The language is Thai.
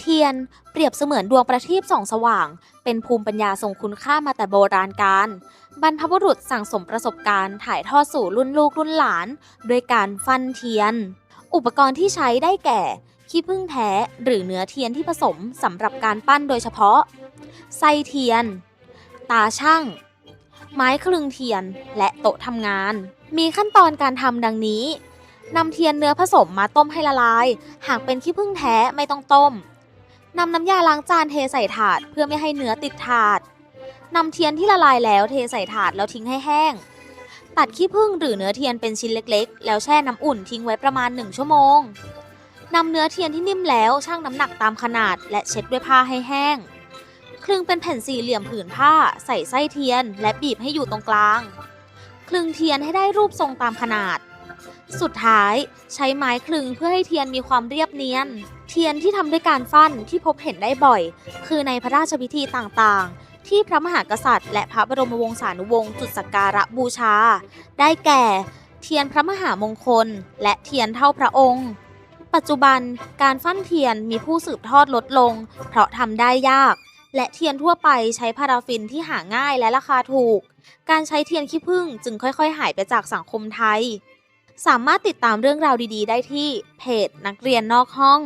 เทียนเปรียบเสมือนดวงประทีปส่องสว่าง เป็นภูมิปัญญาทรงคุณค่ามาแต่โบราณกาลบรรพบุรุษสั่งสมประสบการณ์ถ่ายทอดสู่รุ่นลูกรุ่นหลานด้วยการฟันเทียน อุปกรณ์ที่ใช้ได้แก่ขี้ผึ้งแท้หรือเนื้อเทียนที่ผสมสำหรับการปั้นโดยเฉพาะ ไส้เทียน ตาช่าง ไม้คลึงเทียนและโต๊ะทำงาน มีขั้นตอนการทำดังนี้นำเทียนเนื้อผสมมาต้มให้ละลาย หากเป็นขี้ผึ้งแท้ไม่ต้องต้ม นำน้ำยาล้างจานเทใส่ถาดเพื่อไม่ให้เนื้อติดถาดนำเทียนที่ละลายแล้วเทใส่ถาดแล้วทิ้งให้แห้ง ตัดขี้ผึ้งหรือเนื้อเทียนเป็นชิ้นเล็กๆ แล้วแช่น้ำอุ่นทิ้งไว้ประมาณ 1 ชั่วโมงนำเนื้อเทียนที่นิ่มแล้วชั่งน้ำหนักตามขนาด และเช็ดด้วยผ้าให้แห้ง คลึงเป็นแผ่นสี่เหลี่ยมผืนผ้า ใส่ไส้เทียน และบีบให้อยู่ตรงกลาง คลึงเทียนให้ได้รูปทรงตามขนาด สุดท้ายใช้ไม้คลึงเพื่อให้เทียนมีความเรียบเนียน เทียนที่ทำด้วยการฟั่นที่พบเห็นได้บ่อย คือในพระราชพิธีต่างๆ ที่พระมหากษัตริย์ และพระบรมวงศานุวงศ์จุดสักการะบูชา ได้แก่ เทียนพระมหามงคล และเทียนเท่าพระองค์ ปัจจุบันการฟั่นเทียนมีผู้สืบทอดลดลง เพราะทำได้ยาก และเทียนทั่วไปใช้พาราฟินที่หาง่ายและราคาถูก การใช้เทียนขี้ผึ้งจึงค่อยๆ หายไปจากสังคมไทย สามารถติดตามเรื่องราวดีๆ ได้ที่เพจนักเรียนนอกห้อง